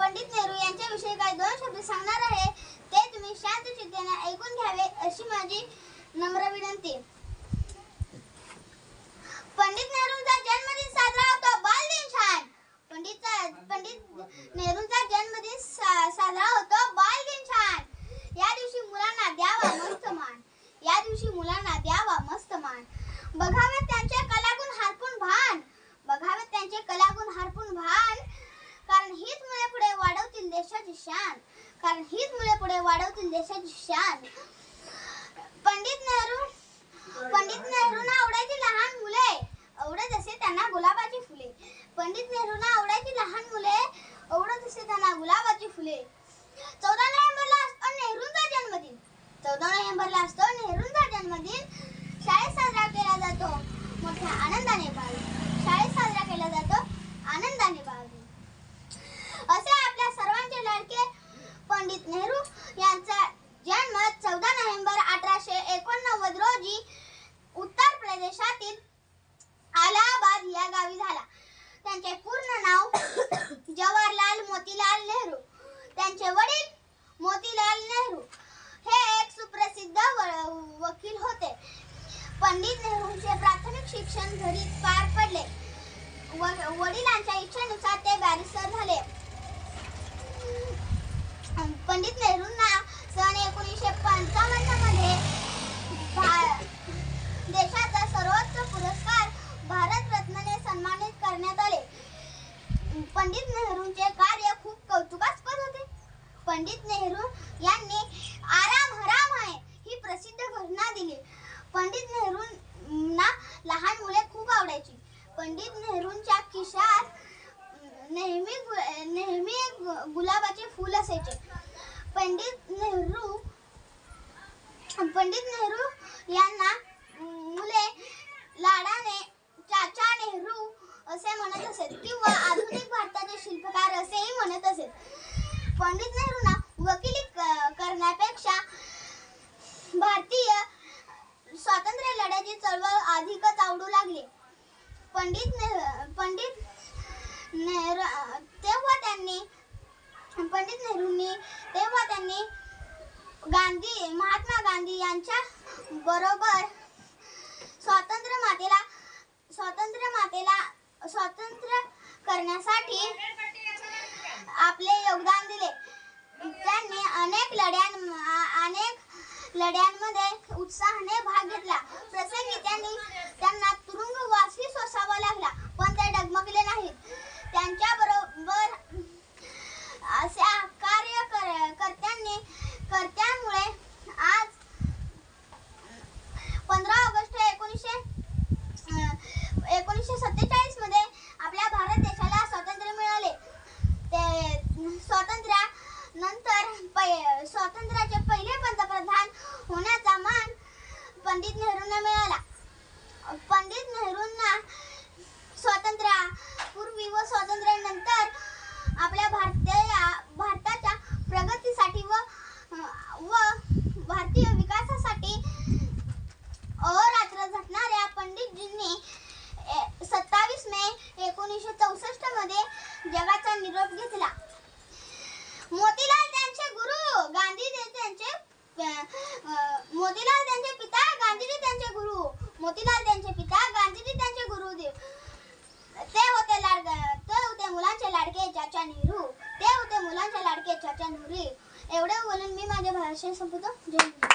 पंडित नेहरू यांच्याविषयी काही दोन शब्द सांगणार आहे ते तुम्ही शांत चित्ताने ऐकून घ्यावे अशी माझी नम्र विनंती. वाढवतील देशाची शान. पंडित नेहरू पंडित नेहरूंना आवडायची लहान मुले. आवडत असे त्यांना गुलाबाची फुले. पंडित नेहरूंना आवडायची लहान मुले. आवडत असे त्यांना गुलाबाची फुले. चौदा नोव्हेंबरला असतो नेहरूंचा जन्मदिन. चौदा नोव्हेंबरला असतो नेहरूंचा जन्मदिन. शाळेत साजरा केला जातो. मोठ्या आनंदाने बाळगून शाळेत साजरा केला जातो आनंदाने बाळगून असे आपल्या सर्वांचे लाडके पंडित नेहरू यांचा जन्म चौदा नोव्हेंबर अठराशे एकोणनव्वद रोजी उत्तर प्रदेशातील अलाहाबाद या गावी झाला त्यांचे पूर्ण नाव जवाहरलाल मोतीलाल नेहरू त्यांचे वडील मोतीलाल नेहरू हे एक सुप्रसिद्ध व- वकील होते पंडित नेहरूंचे प्राथमिक शिक्षण घरी पार पडले. व- वडिलांच्या इच्छेनुसार ते बॅरिस्टर झाले. पंडित नेहरूंना सन एकोणीसशे पंचावन्नमध्ये भा- देशाचा सर्वोच्च पुरस्कार भारत रत्नने सन्मानित करण्यात आले. पंडित नेहरूंचे कार्य खूप कौतुकास्पद होते. पंडित नेहरू पंडित नेहरूंना लहान मुले खूप आवडायची. पंडित नेहरूंच्या खिशात नेहमी गु- नेहमी गुलाबाचे फूल असायचे. पंडित नेहरू पंडित नेहरू यांना मुले लाडाने चाचा नेहरू असे म्हणत असत किंवा आधुनिक भारताचे शिल्पकार असेही म्हणत असत पंडित नेहरूंना स्वातंत्र्य चळवळ अधिकच आवडू लागली. पंडित ने पंडित नेहरू तेव्हा त्यांनी पंडित नेहरूंनी तेव्हा त्यांनी गांधी महात्मा गांधी यांच्या बरोबर स्वातंत्र्य मातेला स्वातंत्र्य मातेला स्वातंत्र्य करण्यासाठी आपले योगदान दिले. त्यांनी अनेक लढ्यां अनेक लढ्यां मोतीलाल त्यांचे पिता गांधीजी त्यांचे गुरु. मोतीलाल त्यांचे पिता गांधीजी त्यांचे गुरुदेव. ते होते लाड ते होते मुलांचे लाडके चाचा नेहरू. ते होते मुलांचे लाडके चाचा नेहरू. एवढे बोलून मी माझे भाषण संपवतो. जय